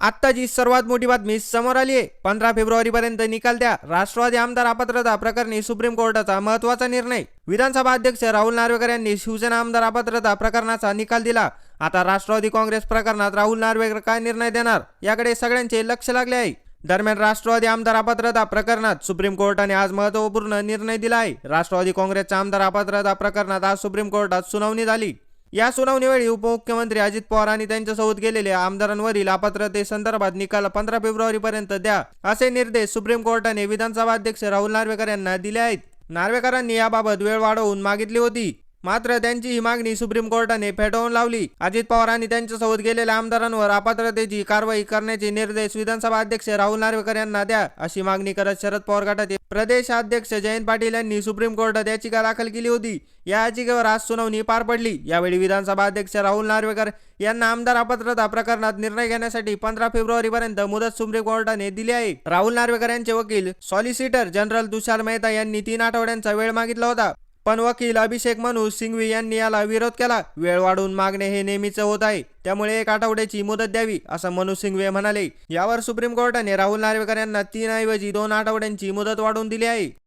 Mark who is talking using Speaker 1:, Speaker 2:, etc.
Speaker 1: आत्ता जी सर्वात मोठी बातमी समोर आली आहे पंधरा फेब्रुवारीपर्यंत निकाल द्या. राष्ट्रवादी आमदार अपात्रता प्रकरणी सुप्रीम कोर्टाचा महत्त्वाचा निर्णय. विधानसभा अध्यक्ष राहुल नार्वेकर यांनी शिवसेना आमदार अपात्रता प्रकरणाचा निकाल दिला. आता राष्ट्रवादी काँग्रेस प्रकरणात राहुल नार्वेकर काय निर्णय देणार? याकडे सगळ्यांचे लक्ष लागले आहे. दरम्यान राष्ट्रवादी आमदार अपात्रता प्रकरणात सुप्रीम कोर्टाने आज महत्त्वपूर्ण निर्णय दिला आहे. राष्ट्रवादी काँग्रेसच्या आमदार अपात्रता प्रकरणात आज सुप्रीम कोर्टात सुनावणी झाली. या सुनावणीवेळी उपमुख्यमंत्री अजित पवार आणि त्यांच्यासोबत गेलेल्या आमदारांवरील अपात्रतेसंदर्भात निकाल पंधरा फेब्रुवारीपर्यंत द्या असे निर्देश सुप्रीम कोर्टाने विधानसभा अध्यक्ष राहुल नार्वेकर यांना दिले आहेत. नार्वेकरांनी याबाबत वेळ वाढवून मागितली होती. मात्र त्यांची ही मागणी सुप्रीम कोर्टाने फेटाळून लावली. अजित पवार आणि त्यांच्यासोबत गेलेल्या आमदारांवर अपात्रतेची कारवाई करण्याचे निर्देश विधानसभा अध्यक्ष राहुल नार्वेकर यांना द्या अशी मागणी करत शरद पवार गटाचे प्रदेशाध्यक्ष जयंत पाटील यांनी सुप्रीम कोर्टात याचिका दाखल केली होती. या याचिकेवर आज सुनावणी पार पडली. यावेळी विधानसभा अध्यक्ष राहुल नार्वेकर यांना आमदार अपात्रता प्रकरणात निर्णय घेण्यासाठी पंधरा फेब्रुवारी पर्यंत मुदत सुप्रीम कोर्टाने दिली आहे. राहुल नार्वेकर यांचे वकील सॉलिसिटर जनरल तुषार मेहता यांनी तीन आठवड्यांचा वेळ मागितला होता. पण वकील अभिषेक मनु सिंघवी यांनी याला विरोध केला. वेळ वाढवून मागणे हे नेहमीच होत आहे. त्यामुळे एक आठवड्याची मुदत द्यावी असं मनु सिंघवी म्हणाले. यावर सुप्रीम कोर्टाने राहुल नार्वेकर यांना तीन ऐवजी दोन आठवड्यांची मुदत वाढवून दिली आहे.